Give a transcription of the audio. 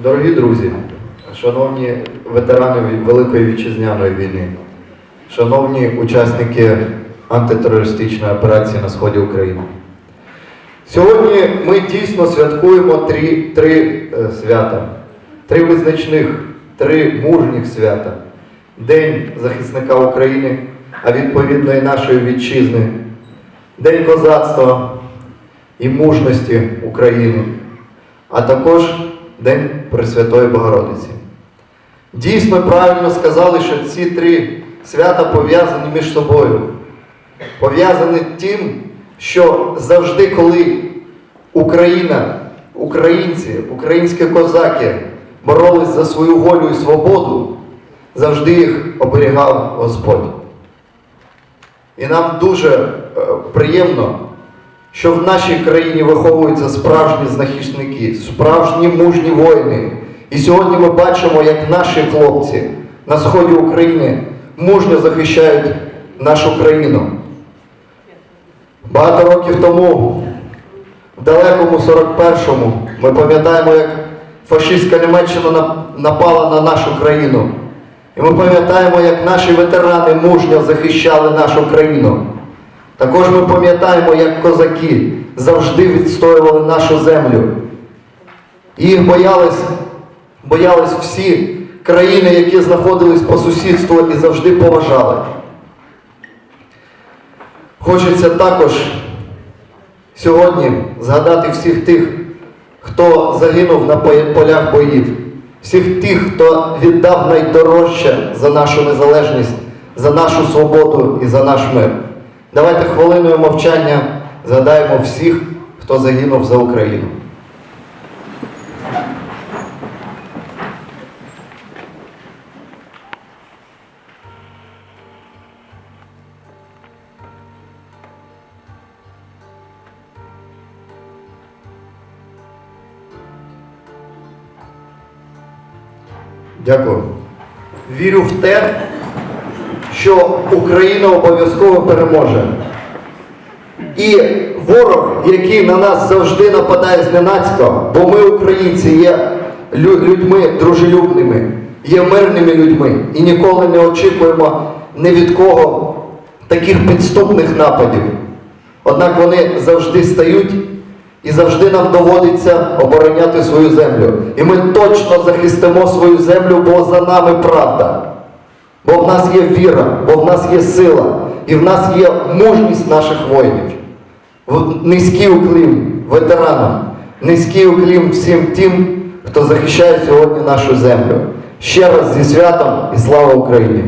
Дорогі друзі, шановні ветерани Великої вітчизняної війни, шановні учасники антитерористичної операції на сході України. Сьогодні ми дійсно святкуємо три, три е, свята, три визначних, три мужніх свята. День захисника України, а відповідно і нашої вітчизни, День козацтва і мужності України, а також День Пресвятої Богородиці. Дійсно правильно сказали, що ці три свята пов'язані між собою. Пов'язані тим, що завжди, коли Україна, українці, українські козаки боролись за свою волю і свободу, завжди їх оберігав Господь. І нам дуже е, приємно, що в нашій країні виховуються справжні захисники, справжні мужні воїни. І сьогодні ми бачимо, як наші хлопці на сході України мужньо захищають нашу країну. Багато років тому, в далекому 41-му, ми пам'ятаємо, як фашистська Німеччина напала на нашу країну. І ми пам'ятаємо, як наші ветерани мужньо захищали нашу країну. Також ми пам'ятаємо, як козаки завжди відстоювали нашу землю. Їх боялись, боялись всі країни, які знаходились по сусідству і завжди поважали. Хочеться також сьогодні згадати всіх тих, хто загинув на полях боїв, всіх тих, хто віддав найдорожче за нашу незалежність, за нашу свободу і за наш мир. Давайте хвилиною мовчання згадаємо всіх, хто загинув за Україну. Дякую. Вірю в те, що Україна обов'язково переможе. І ворог, який на нас завжди нападає зненацька, бо ми, українці, є людьми дружелюбними, є мирними людьми і ніколи не очікуємо ні від кого таких підступних нападів. Однак вони завжди стають і завжди нам доводиться обороняти свою землю. І ми точно захистимо свою землю, бо за нами правда. Бо в нас є віра, бо в нас є сила, і в нас є мужність наших воїнів. Низький уклін ветеранам, низький уклін всім тим, хто захищає сьогодні нашу землю. Ще раз зі святом і слава Україні!